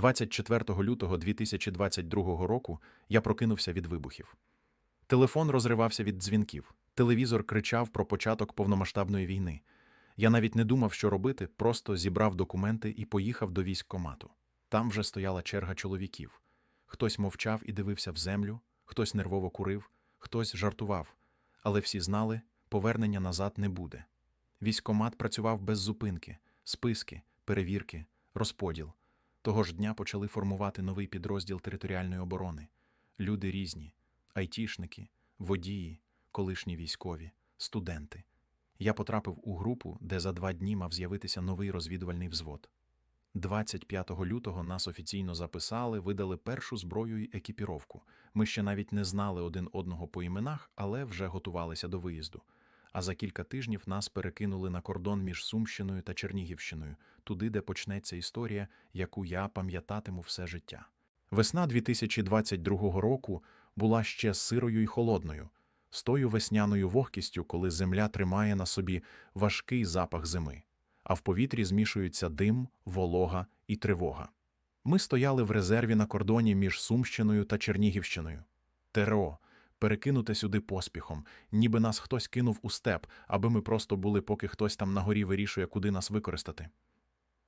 24 лютого 2022 року я прокинувся від вибухів. Телефон розривався від дзвінків, телевізор кричав про початок повномасштабної війни. Я навіть не думав, що робити, просто зібрав документи і поїхав до військкомату. Там вже стояла черга чоловіків. Хтось мовчав і дивився в землю, хтось нервово курив, хтось жартував, але всі знали, повернення назад не буде. Військкомат працював без зупинки, списки, перевірки, розподіл. Того ж дня почали формувати новий підрозділ територіальної оборони. Люди різні: айтішники, водії, колишні військові, студенти. Я потрапив у групу, де за два дні мав з'явитися новий розвідувальний взвод. 25 лютого нас офіційно записали, видали першу зброю і екіпіровку. Ми ще навіть не знали один одного по іменах, але вже готувалися до виїзду. А за кілька тижнів нас перекинули на кордон між Сумщиною та Чернігівщиною, туди, де почнеться історія, яку я пам'ятатиму все життя. Весна 2022 року була ще сирою й холодною, з тою весняною вогкістю, коли земля тримає на собі важкий запах зими, а в повітрі змішуються дим, волога і тривога. Ми стояли в резерві на кордоні між Сумщиною та Чернігівщиною. ТРО перекинуте сюди поспіхом, ніби нас хтось кинув у степ, аби ми просто були, поки хтось там на горі вирішує, куди нас використати.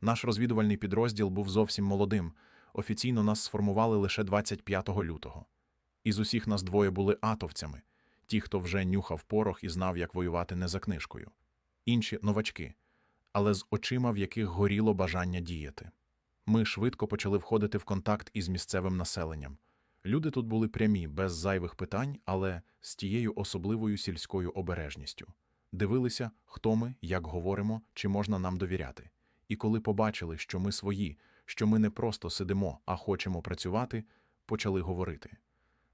Наш розвідувальний підрозділ був зовсім молодим. Офіційно нас сформували лише 25 лютого. Із усіх нас двоє були атовцями, ті, хто вже нюхав порох і знав, як воювати не за книжкою. Інші новачки, але з очима, в яких горіло бажання діяти. Ми швидко почали входити в контакт із місцевим населенням. Люди тут були прямі, без зайвих питань, але з тією особливою сільською обережністю. Дивилися, хто ми, як говоримо, чи можна нам довіряти. І коли побачили, що ми свої, що ми не просто сидимо, а хочемо працювати, почали говорити.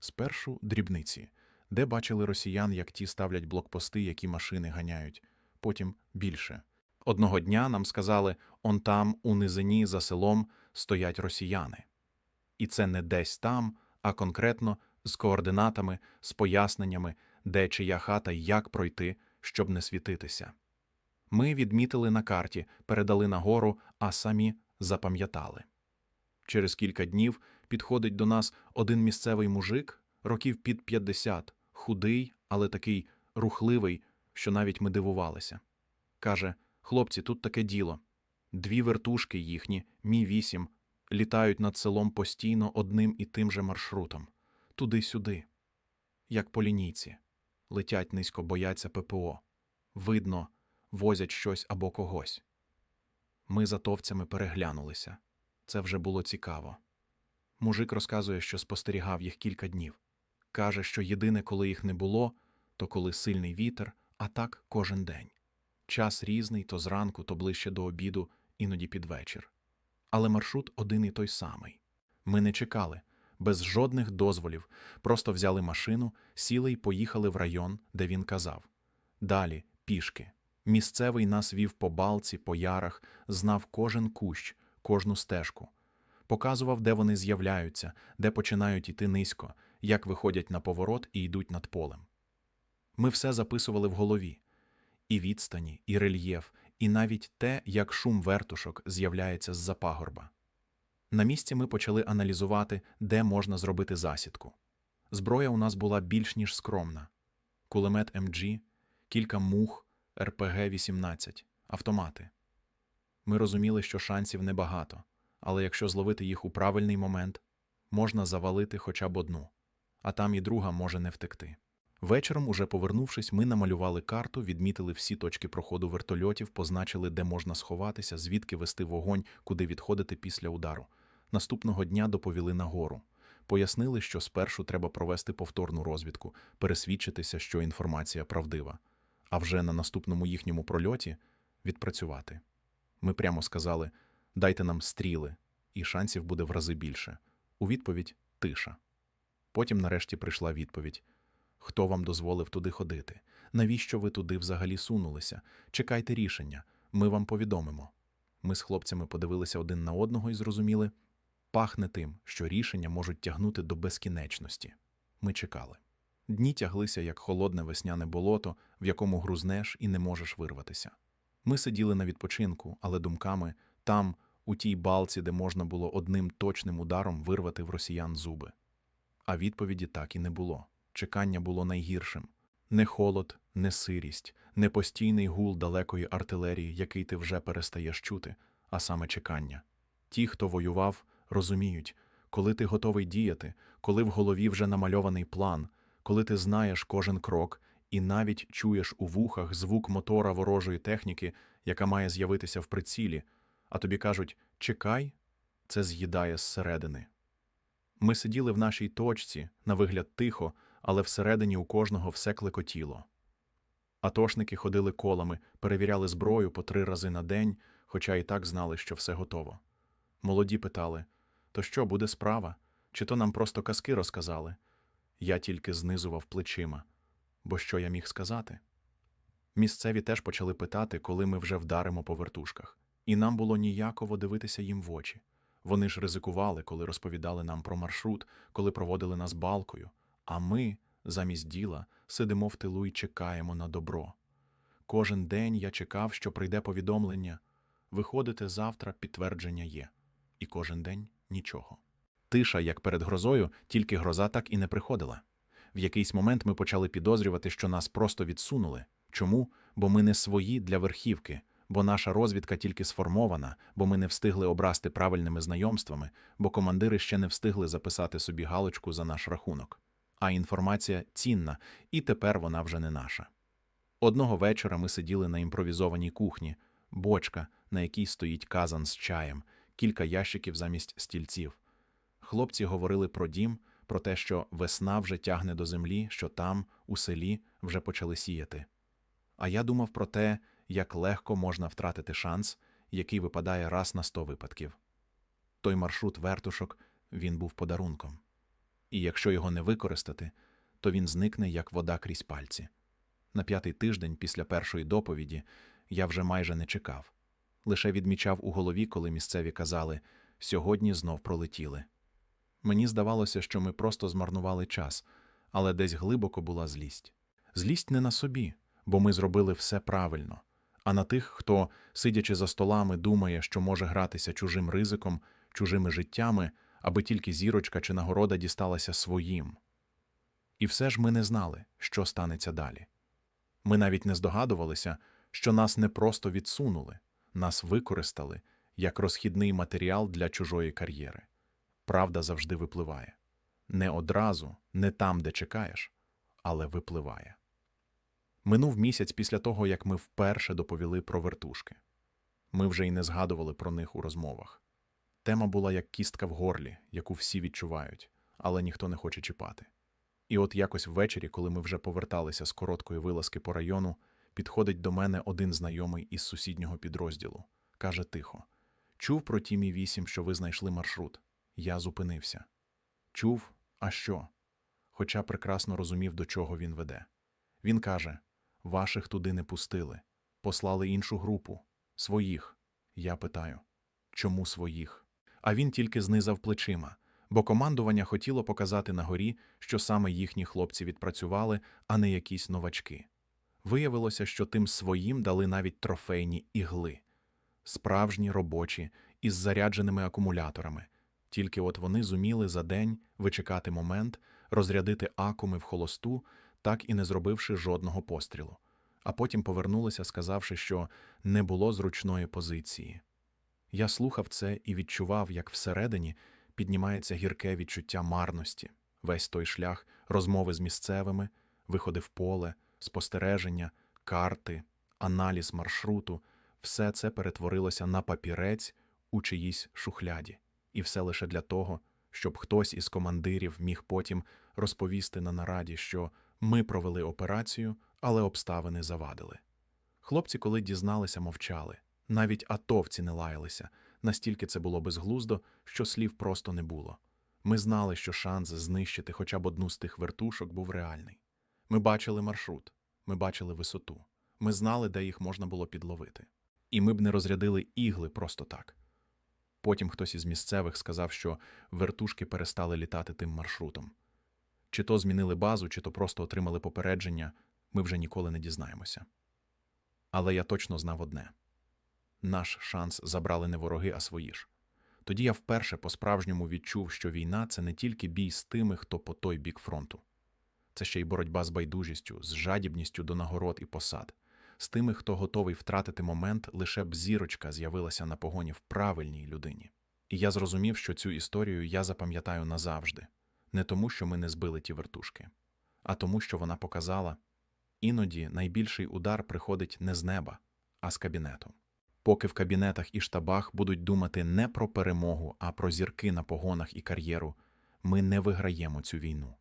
Спершу дрібниці, де бачили росіян, як ті ставлять блокпости, які машини ганяють, потім більше. Одного дня нам сказали, он там, у низині, за селом, стоять росіяни. І це не десь там, а конкретно з координатами, з поясненнями, де чия хата і як пройти, щоб не світитися. Ми відмітили на карті, передали нагору, а самі запам'ятали. Через кілька днів підходить до нас один місцевий мужик, років під 50, худий, але такий рухливий, що навіть ми дивувалися. Каже: хлопці, тут таке діло. Дві вертушки їхні, мі 8 літають над селом постійно одним і тим же маршрутом, туди-сюди, як по лінійці, летять низько, бояться ППО. Видно, возять щось або когось. Ми з атовцями переглянулися. Це вже було цікаво. Мужик розказує, що спостерігав їх кілька днів. Каже, що єдине, коли їх не було, то коли сильний вітер, а так кожен день. Час різний то зранку, то ближче до обіду, іноді під вечір. Але маршрут один і той самий. Ми не чекали, без жодних дозволів, просто взяли машину, сіли й поїхали в район, де він казав. Далі пішки. Місцевий нас вів по балці, по ярах, знав кожен кущ, кожну стежку. Показував, де вони з'являються, де починають іти низько, як виходять на поворот і йдуть над полем. Ми все записували в голові і відстані, і рельєф, і навіть те, як шум вертушок з'являється з-за пагорба. На місці ми почали аналізувати, де можна зробити засідку. Зброя у нас була більш ніж скромна: кулемет МГ, кілька мух, РПГ-18, автомати. Ми розуміли, що шансів небагато, але якщо зловити їх у правильний момент, можна завалити хоча б одну, а там і друга може не втекти. Вечором, уже повернувшись, ми намалювали карту, відмітили всі точки проходу вертольотів, позначили, де можна сховатися, звідки вести вогонь, куди відходити після удару. Наступного дня доповіли нагору. Пояснили, що спершу треба провести повторну розвідку, пересвідчитися, що інформація правдива, а вже на наступному їхньому прольоті відпрацювати. Ми прямо сказали: дайте нам стріли, і шансів буде в рази більше. У відповідь тиша. Потім, нарешті, прийшла відповідь. Хто вам дозволив туди ходити? Навіщо ви туди взагалі сунулися? Чекайте рішення, ми вам повідомимо. Ми з хлопцями подивилися один на одного і зрозуміли пахне тим, що рішення можуть тягнути до безкінечності. Ми чекали. Дні тяглися, як холодне весняне болото, в якому грузнеш і не можеш вирватися. Ми сиділи на відпочинку, але думками там, у тій балці, де можна було одним точним ударом вирвати в росіян зуби. А відповіді так і не було. Чекання було найгіршим. Не холод, не сирість, не постійний гул далекої артилерії, який ти вже перестаєш чути, а саме чекання. Ті, хто воював, розуміють, коли ти готовий діяти, коли в голові вже намальований план, коли ти знаєш кожен крок і навіть чуєш у вухах звук мотора ворожої техніки, яка має з'явитися в прицілі, а тобі кажуть чекай, це з'їдає зсередини. Ми сиділи в нашій точці, на вигляд тихо, але всередині у кожного все клекотіло. Атошники ходили колами, перевіряли зброю по три рази на день, хоча і так знали, що все готово. Молоді питали то що, буде справа? Чи то нам просто казки розказали? Я тільки знизував плечима. Бо що я міг сказати? Місцеві теж почали питати, коли ми вже вдаримо по вертушках, і нам було ніяково дивитися їм в очі. Вони ж ризикували, коли розповідали нам про маршрут, коли проводили нас балкою, а ми, замість діла, сидимо в тилу і чекаємо на добро. Кожен день я чекав, що прийде повідомлення виходите завтра, підтвердження є. І кожен день нічого. Тиша, як перед грозою, тільки гроза так і не приходила. В якийсь момент ми почали підозрювати, що нас просто відсунули. Чому? Бо ми не свої для верхівки, бо наша розвідка тільки сформована, бо ми не встигли обрасти правильними знайомствами, бо командири ще не встигли записати собі галочку за наш рахунок. А інформація цінна, і тепер вона вже не наша. Одного вечора ми сиділи на імпровізованій кухні, бочка, на якій стоїть казан з чаєм, кілька ящиків замість стільців. Хлопці говорили про дім, про те, що весна вже тягне до землі, що там, у селі, вже почали сіяти. А я думав про те, як легко можна втратити шанс, який випадає раз на сто випадків. Той маршрут вертушок він був подарунком. І якщо його не використати, то він зникне, як вода крізь пальці. На п'ятий тиждень після першої доповіді я вже майже не чекав, лише відмічав у голові, коли місцеві казали сьогодні знов пролетіли. Мені здавалося, що ми просто змарнували час, але десь глибоко була злість. Злість не на собі, бо ми зробили все правильно, а на тих, хто, сидячи за столами, думає, що може гратися чужим ризиком, чужими життями, аби тільки зірочка чи нагорода дісталася своїм. І все ж ми не знали, що станеться далі. Ми навіть не здогадувалися, що нас не просто відсунули, нас використали як розхідний матеріал для чужої кар'єри. Правда завжди випливає. Не одразу, не там, де чекаєш, але випливає. Минув місяць після того, як ми вперше доповіли про вертушки. Ми вже й не згадували про них у розмовах. Тема була як кістка в горлі, яку всі відчувають, але ніхто не хоче чіпати. І от якось ввечері, коли ми вже поверталися з короткої вилазки по району, підходить до мене один знайомий із сусіднього підрозділу. Каже тихо: Чув про ті мі 8 що ви знайшли маршрут. Я зупинився. Чув, а що? Хоча прекрасно розумів, до чого він веде. Він каже: Ваших туди не пустили, послали іншу групу, своїх. Я питаю, чому своїх? А він тільки знизав плечима, бо командування хотіло показати на горі, що саме їхні хлопці відпрацювали, а не якісь новачки. Виявилося, що тим своїм дали навіть трофейні ігли, справжні робочі із зарядженими акумуляторами. Тільки от вони зуміли за день вичекати момент, розрядити акуми в холосту, так і не зробивши жодного пострілу, а потім повернулися, сказавши, що не було зручної позиції. Я слухав це і відчував, як всередині піднімається гірке відчуття марності, весь той шлях розмови з місцевими, виходи в поле, спостереження, карти, аналіз маршруту, все це перетворилося на папірець у чиїсь шухляді. І все лише для того, щоб хтось із командирів міг потім розповісти на нараді, що ми провели операцію, але обставини завадили. Хлопці, коли дізналися, мовчали. Навіть атовці не лаялися, настільки це було безглуздо, що слів просто не було. Ми знали, що шанс знищити хоча б одну з тих вертушок був реальний. Ми бачили маршрут, ми бачили висоту, ми знали, де їх можна було підловити. І ми б не розрядили ігли просто так. Потім хтось із місцевих сказав, що вертушки перестали літати тим маршрутом. Чи то змінили базу, чи то просто отримали попередження, ми вже ніколи не дізнаємося. Але я точно знав одне наш шанс забрали не вороги, а свої ж. Тоді я вперше по-справжньому відчув, що війна це не тільки бій з тими, хто по той бік фронту. Це ще й боротьба з байдужістю, з жадібністю до нагород і посад, з тими, хто готовий втратити момент, лише б зірочка з'явилася на погоні в правильній людині. І я зрозумів, що цю історію я запам'ятаю назавжди, не тому, що ми не збили ті вертушки, а тому, що вона показала, іноді найбільший удар приходить не з неба, а з кабінету. Поки в кабінетах і штабах будуть думати не про перемогу, а про зірки на погонах і кар'єру, ми не виграємо цю війну.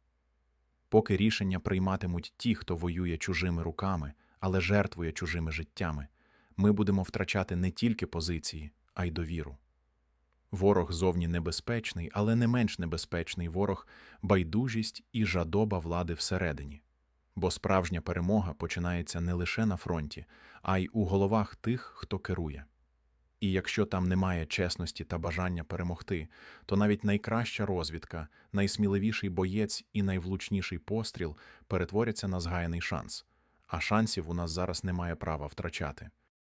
Поки рішення прийматимуть ті, хто воює чужими руками, але жертвує чужими життями, ми будемо втрачати не тільки позиції, а й довіру. Ворог зовні небезпечний, але не менш небезпечний ворог байдужість і жадоба влади всередині. Бо справжня перемога починається не лише на фронті, а й у головах тих, хто керує. І якщо там немає чесності та бажання перемогти, то навіть найкраща розвідка, найсміливіший боєць і найвлучніший постріл перетворяться на згаяний шанс. А шансів у нас зараз немає права втрачати.